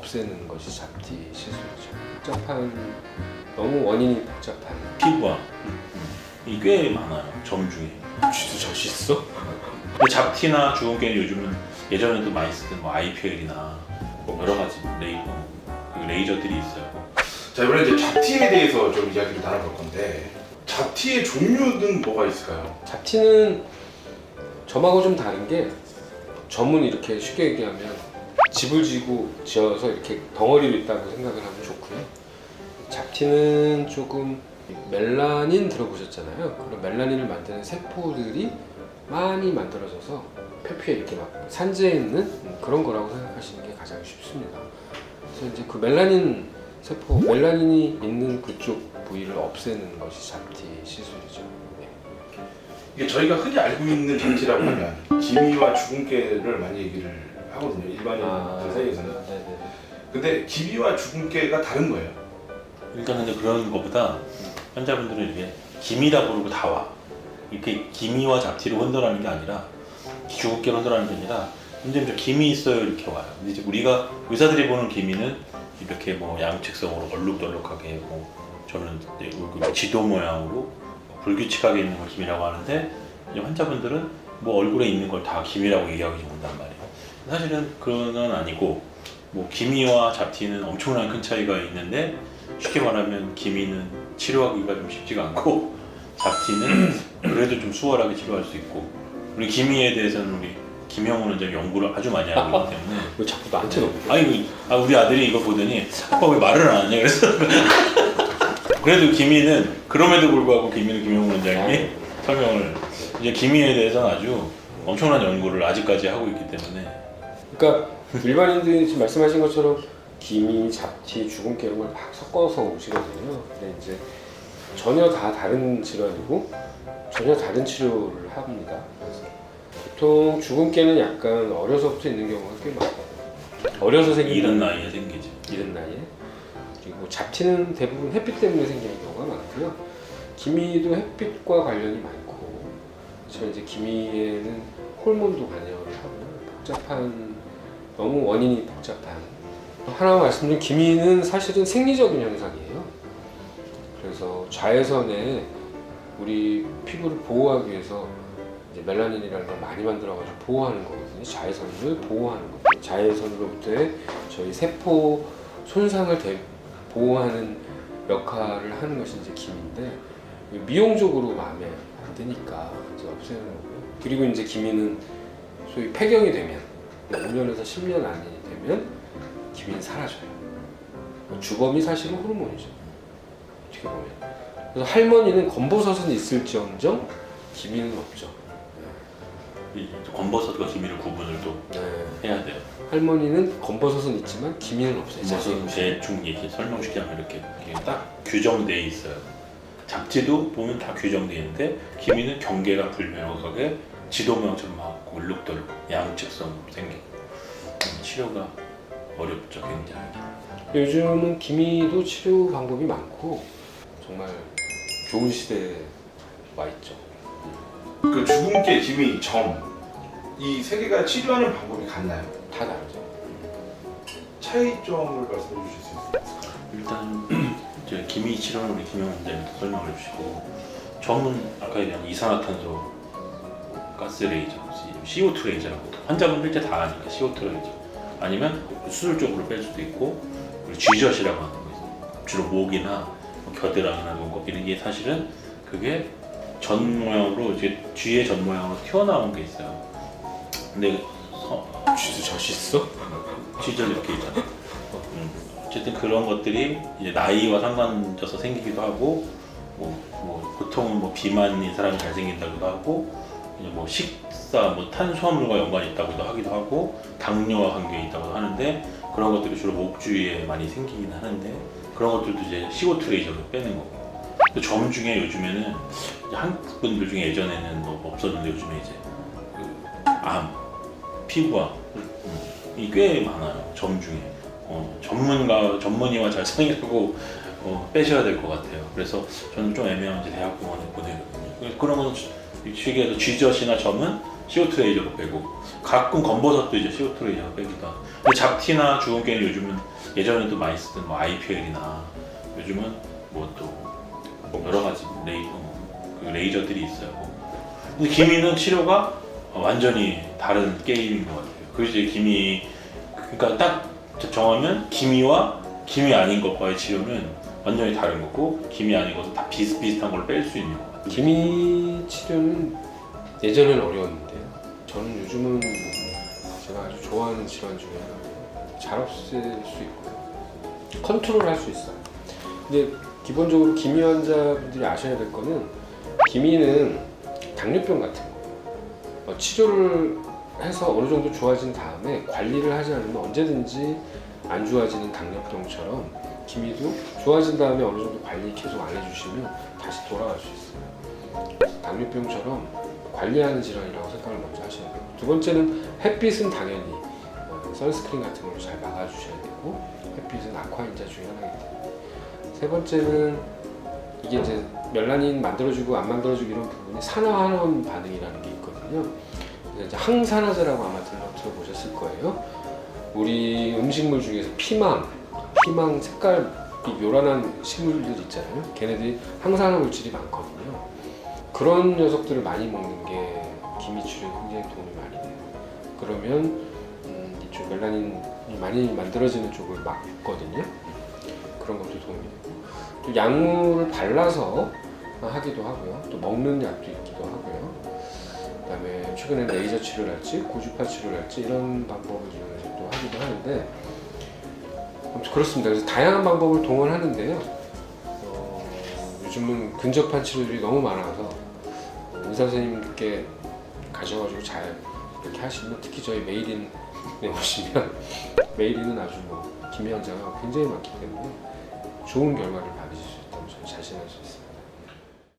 없애는 것이 잡티 시술이죠. 복잡한 너무 원인이 복잡한 피부와 이게 꽤 많아요 점 중에 쥐도 젖이 있어? 근데 잡티나 주근깨는 요즘은 예전에도 많이 쓰던 뭐 IPL이나 뭐 여러 가지 레이저, 그 레이저들이 있어요 자 이번에 이제 잡티에 대해서 좀 이야기를 나눠볼 건데 잡티의 종류는 뭐가 있을까요? 잡티는 점하고 좀 다른 게 점은 이렇게 쉽게 얘기하면 집을 지고 지어서 이렇게 덩어리로 있다고 생각을 하면 좋고요. 잡티는 조금 멜라닌 들어보셨잖아요. 그런 멜라닌을 만드는 세포들이 많이 만들어져서 표피에 이렇게 막 산재해 있는 그런 거라고 생각하시는 게 가장 쉽습니다. 그래서 이제 그 멜라닌 세포, 멜라닌이 있는 그쪽 부위를 없애는 것이 잡티 시술이죠. 네. 이게 저희가 흔히 알고 있는 잡티라고 하면 기미와 주근깨를 많이 얘기를 하거든요 일반인들 사이에서는 네네. 근데 기미와 주근깨가 다른 거예요 일단 근데 그런 것보다 환자분들은 이렇게 기미다 부르고 다 와. 이렇게 기미와 잡티를 혼돈하는 게 아니라 주근깨를 혼돈하는 게 아니라 선생님 저 기미 있어요 이렇게 와요. 근데 이제 우리가 의사들이 보는 기미는 이렇게 뭐 양측성으로 얼룩덜룩하게 뭐 저는 이제 그 지도 모양으로 불규칙하게 있는 걸 기미라고 하는데 이제 환자분들은 뭐 얼굴에 있는 걸 다 기미라고 얘기하고 온단 말이에요. 사실은 그건 아니고 뭐 기미와 잡티는 엄청나게 큰 차이가 있는데 쉽게 말하면 기미는 치료하기가 좀 쉽지가 않고 잡티는 그래도 좀 수월하게 치료할 수 있고 우리 기미에 대해서는 우리 김영훈 원장이 연구를 아주 많이 하고 있기 때문에 왜 자꾸 나한테 넘겨? 아니 그- 아, 우리 아들이 이거 보더니 아빠 왜 말을 안 하냐 그래서 그래도 기미는 그럼에도 불구하고 기미는 김영훈 원장이 설명을 이제 기미에 대해서는 아주 엄청난 연구를 아직까지 하고 있기 때문에 그러니까 일반인들이 지금 말씀하신 것처럼 기미, 잡티, 주근깨 이런 걸 막 섞어서 오시거든요. 근데 이제 전혀 다 다른 질환이고 전혀 다른 치료를 합니다. 그래서 보통 주근깨는 약간 어려서부터 있는 경우가 꽤 많거든요. 어려서 생기는 이런 나이에 생기죠. 이른 나이에 그리고 잡티는 대부분 햇빛 때문에 생기는 경우가 많고요. 기미도 햇빛과 관련이 많고 저 이제 기미에는 호르몬도 관여를 하고 복잡한 너무 원인이 복잡한 하나 말씀드린 기미는 사실은 생리적인 현상이에요. 그래서 자외선에 우리 피부를 보호하기 위해서 멜라닌이라는 걸 많이 만들어가지고 보호하는 거거든요. 자외선을 보호하는 거죠. 자외선으로부터의 저희 세포 손상을 대- 보호하는 역할을 하는 것이 이제 기미인데 미용적으로 마음에 안 드니까 이제 없애는 거고요. 그리고 이제 기미는 소위 폐경이 되면 5년에서 10년 안이 되면 기미는 사라져요. 주범이 사실은 호르몬이죠. 어떻게 보면. 그래서 할머니는 검버섯은 있을지언정 기미는 없죠. 이 검버섯과 기미를 구분을 또 네. 해야 돼요. 할머니는 검버섯은 있지만 기미는 없어요. 검버섯은 대충 얘기 설명시키면 이렇게, 이렇게 딱 규정돼 있어요. 잡지도 보면 다 규정돼 있는데 기미는 경계가 불명확하게 지도명처럼 막 울룩덜룩 양측성으로 생기고 음, 치료가 어렵죠 굉장히. 요즘은 기미도 치료 방법이 많고 정말 좋은 시대에 와 있죠. 그 주근깨, 기미, 점 이 세 개가 치료하는 방법이 같나요? 다 다르죠. 차이점을 말씀해 주실 수 있어요? 일단 이제 기미 치료는 우리 김영 원장님도 설명해 주시고 점은 아까 얘기한 이산화탄소 가스 레이저, CO2 레이저라고 환자분 실제 다 아니까 CO2 레이저 아니면 수술 쪽으로 뺄 수도 있고 그리고 쥐젖이라고 하는 거. 주로 목이나 뭐 겨드랑이나 눈곱 이런 게 사실은 그게 전 모양으로 이제 쥐의 전 모양으로 튀어나온 게 있어요. 근데 서, 쥐도 젖이 있어? 쥐젖 이렇게 있잖아. 음, 어쨌든 그런 것들이 이제 나이와 상관져서 생기기도 하고 뭐, 뭐 보통은 뭐 비만인 사람이 잘 생긴다고도 하고 이제 뭐 식사 뭐 탄수화물과 연관이 있다고도 하기도 하고 당뇨와 관계 있다고도 하는데 그런 것들이 주로 목 주위에 많이 생기긴 하는데 그런 것들도 이제 CO2 레이저로 빼는 거고 그 점 중에 요즘에는 이제 한국 분들 중에 예전에는 뭐 없었는데 요즘에 이제 그 암 피부암 음, 이꽤 많아요 점 중에 어, 전문가 전문의와 잘 상의하고 어, 빼셔야 될 것 같아요. 그래서 저는 좀 애매한지 대학병원에 보내거든요. 그런 건 시기에도 쥐젖이나 점은 CO2 레이저로 빼고 가끔 검버섯도 이제 CO2 레이저로 빼기도 하고 근데 잡티나 주근깨는 요즘은 예전에도 많이 쓰던 뭐 IPL이나 요즘은 뭐 또 여러 가지 레이, 어, 그 레이저들이 있어요. 근데 기미는 치료가 완전히 다른 게임인 것 같아요. 그 이제 기미 그러니까 딱 정하면 기미와 기미 아닌 것과의 치료는 완전히 다른 거고 기미 아닌 것은 다 비슷비슷한 걸 뺄 수 있는 것 같아요. 기미 치료는 예전에는 어려웠는데요. 저는 요즘은 제가 아주 좋아하는 질환 중에 하나고 잘 없앨 수 있고요. 컨트롤 할 수 있어요. 근데 기본적으로 기미 환자분들이 아셔야 될 거는 기미는 당뇨병 같은 거. 어, 치료를 해서 어느 정도 좋아진 다음에 관리를 하지 않으면 언제든지 안 좋아지는 당뇨병처럼 기미도 좋아진 다음에 어느 정도 관리 계속 안 해주시면 다시 돌아갈 수 있어요. 당뇨병처럼 관리하는 질환이라고 생각을 먼저 하셔야 되고 두 번째는 햇빛은 당연히 어, 선스크린 같은 걸로 잘 막아주셔야 되고 햇빛은 악화인자 중에 하나이기 때문에 세 번째는 이게 이제 멜라닌 만들어주고 안 만들어주고 이런 부분이 산화환원 반응이라는 게 있거든요. 이제 항산화제라고 아마 들어 들어보셨을 거예요. 우리 음식물 중에서 피망, 피망 색깔이 요란한 식물들 있잖아요. 걔네들이 항산화 물질이 많거든요. 그런 녀석들을 많이 먹는 게 기미 치료에 굉장히 도움이 많이 돼요. 그러면 음, 이쪽 멜라닌이 많이 만들어지는 쪽을 막거든요. 그런 것도 도움이 되고 또 약물을 발라서 하기도 하고요. 또 먹는 약도 있기도 하고요. 그다음에 최근에 레이저 치료랄지 고주파 치료랄지 이런 방법을 이용해서 또 하기도 하는데 아무튼 그렇습니다. 그래서 다양한 방법을 동원하는데요. 어, 요즘은 근접한 치료들이 너무 많아서 의사 선생님께 가셔가지고 잘 이렇게 하시면 특히 저희 메이린에 오시면 메이린은 아주 뭐 환자가 굉장히 많기 때문에 좋은 결과를 받으실